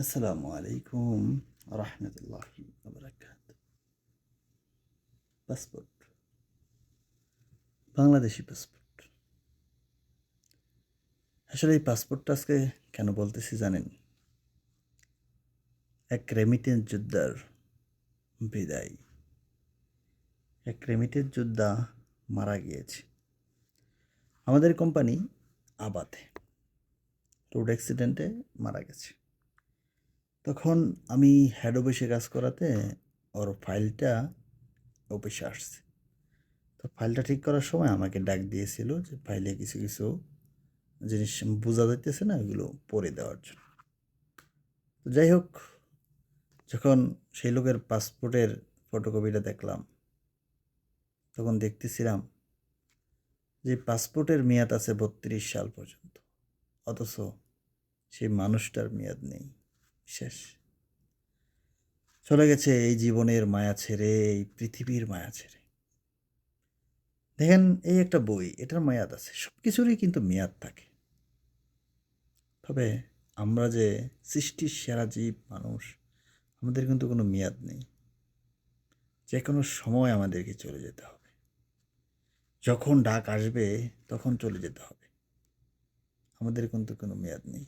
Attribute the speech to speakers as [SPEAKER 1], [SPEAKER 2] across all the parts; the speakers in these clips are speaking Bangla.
[SPEAKER 1] আসসালামু আলাইকুম রহমতুল্লাহি পাসপোর্ট। বাংলাদেশি পাসপোর্ট। আসলে এই পাসপোর্টটা আজকে কেন বলতেছি জানেন? এক রেমিটেন্স যোদ্ধার বিদায়। এক রেমিটেন্স যোদ্ধা মারা গিয়েছে। আমাদের কোম্পানি আবাতে রোড অ্যাক্সিডেন্টে মারা গেছে। তখন আমি হেড অফিসে কাজ করাতে ওর ফাইলটা অফিসে আসছে। তো ফাইলটা ঠিক করার সময় আমাকে ডাক দিয়েছিল যে ফাইলে কিছু কিছু জিনিস বোঝা যাইতেছে না, ওইগুলো পরে দেওয়ার জন্য। তো যাই হোক, যখন সেই লোকের পাসপোর্টের ফটোকপিটা দেখলাম, তখন দেখতেছিলাম যে পাসপোর্টের মেয়াদ আছে বত্রিশ সাল পর্যন্ত, অথচ সেই মানুষটার মেয়াদ নেই। শেষ। চলে গেছে এই জীবনের মায়া ছেড়ে, এই পৃথিবীর মায়া ছেড়ে। দেখেন, এই একটা বই, এটার মেয়াদ আছে সব কিছুরই কিন্তু মেয়াদ থাকে। তবে আমরা যে সৃষ্টির সেরা জীব, মানুষ, আমাদের কিন্তু কোনো মেয়াদ নেই। যে কোনো সময় আমাদেরকে চলে যেতে হবে। যখন ডাক আসবে, তখন চলে যেতে হবে। আমাদের কিন্তু কোনো মেয়াদ নেই।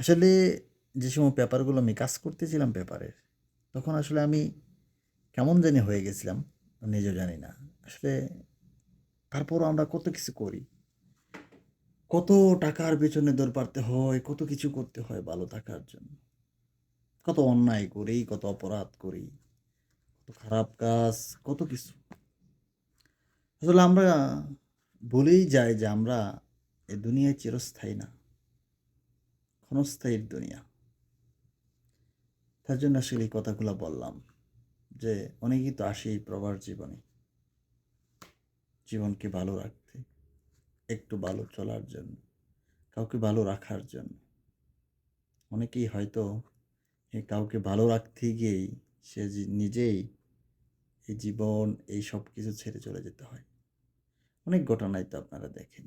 [SPEAKER 1] আসলে যে সময় পেপারগুলো আমি কাজ করতেছিলাম পেপারের তখন আসলে আমি কেমন জানি হয়ে গেছিলাম নিজেও জানি না। আসলে তারপরও আমরা কত কিছু করি। কত টাকার পেছনে দৌড় পারতে হয়, কত কিছু করতে হয় ভালো থাকার জন্য। কত অন্যায় করি, কত অপরাধ করি, কত খারাপ কাজ, কত কিছু। আসলে আমরা বলেই যাই যে আমরা এই দুনিয়ায় চিরস্থায়ী না। ক্ষণস্থায়ীর দুনিয়া। তার জন্য আসলে এই কথাগুলো বললাম যে, অনেকেই তো আসে এই প্রবার জীবনে। জীবনকে ভালো রাখতে, একটু ভালো চলার জন্য, কাউকে ভালো রাখার জন্য। অনেকেই হয়তো কাউকে ভালো রাখতে গিয়েই সে নিজেই এই জীবন, এই সব কিছু ছেড়ে চলে যেতে হয়। অনেক ঘটনাই তো আপনারা দেখেন,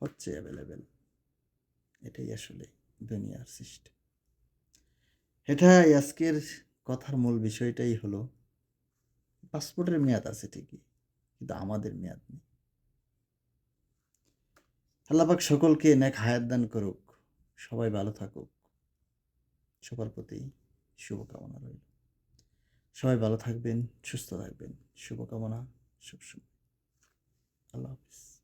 [SPEAKER 1] হচ্ছে অ্যাভেলেবেল এটাই আসলে। দুনিয়ার সৃষ্টি। এটাই আজকের কথার মূল বিষয়টাই হলো, পাসপোর্টের মেয়াদ আছে ঠিকই, কিন্তু আমাদের মেয়াদ নেই। আল্লাপাক সকলকে নেক হায়াত দান করুক, সবাই ভালো থাকুক, সবার প্রতি শুভকামনা রইল। সবাই ভালো থাকবেন, সুস্থ থাকবেন, শুভকামনা সবসময়। আল্লাহ হাফিজ।